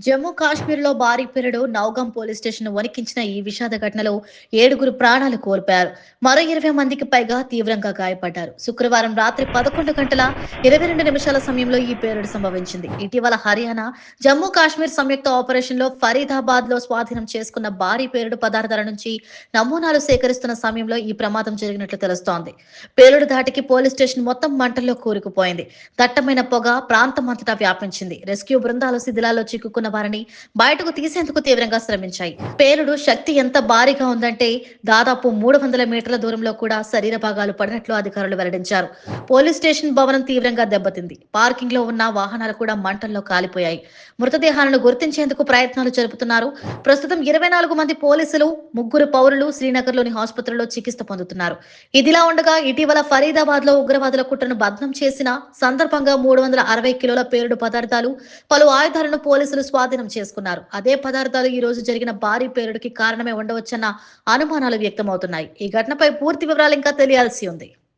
జమ్మూ కాశ్మీర్లో భారీ పెరడు నౌగం పోలీస్ స్టేషన్ వణికించిన ఈ విషాద ఘటనలో ఏడుగురు ప్రాణాలు కోల్పోయారు. మరో ఇరవై మందికి పైగా తీవ్రంగా గాయపడ్డారు. శుక్రవారం రాత్రి పదకొండు గంటల ఇరవై రెండు నిమిషాల సమయంలో ఈ పేలుడు సంభవించింది. ఇటీవల హర్యానా జమ్మూ కాశ్మీర్ సంయుక్త ఆపరేషన్లో ఫరీదాబాద్లో స్వాధీనం చేసుకున్న భారీ పేలుడు పదార్థాల నుంచి నమూనాలు సేకరిస్తున్న సమయంలో ఈ ప్రమాదం జరిగినట్లు తెలుస్తోంది. పేలుడు ధాటికి పోలీస్ స్టేషన్ మొత్తం మంటల్లో కూరుకుపోయింది. దట్టమైన పొగ ప్రాంతమంతటా వ్యాపించింది. రెస్క్యూ బృందాలు శిథిలాల్లో చిక్కుకున్న వారిని బయటకు తీసేందుకు తీవ్రంగా శ్రమించాయి. పేలుడు శక్తి ఎంత భారీగా ఉందంటే దాదాపు మూడు వందల మీటర్ల దూరంలో కూడా శరీర భాగాలు పడినట్లు అధికారులు వెల్లడించారు. పోలీస్ స్టేషన్ భవనం తీవ్రంగా దెబ్బతింది. పార్కింగ్లో ఉన్న వాహనాలు కూడా మంటల్లో కాలిపోయాయి. మృతదేహాలను గుర్తించేందుకు ప్రయత్నాలు జరుపుతున్నారు. ప్రస్తుతం ఇరవై నాలుగు మంది పోలీసులు ముగ్గురు పౌరులు శ్రీనగర్లోని ఆసుపత్రిలో చికిత్స పొందుతున్నారు. ఇదిలా ఉండగా ఇటీవల ఫరీదాబాద్లో ఉగ్రవాదుల కుట్రను భగ్నం చేసిన సందర్భంగా మూడు వందల అరవై కిలోల పేలుడు పదార్థాలు పలు ఆయుధాలను పోలీసులు స్వాధీనం చేసుకున్నారు. అదే పదార్థాలు ఈ రోజు జరిగిన భారీ పేలుడుకి కారణమే ఉండవచ్చన్న అనుమానాలు వ్యక్తమవుతున్నాయి. ఈ ఘటనపై పూర్తి వివరాలు ఇంకా తెలియాల్సి ఉంది.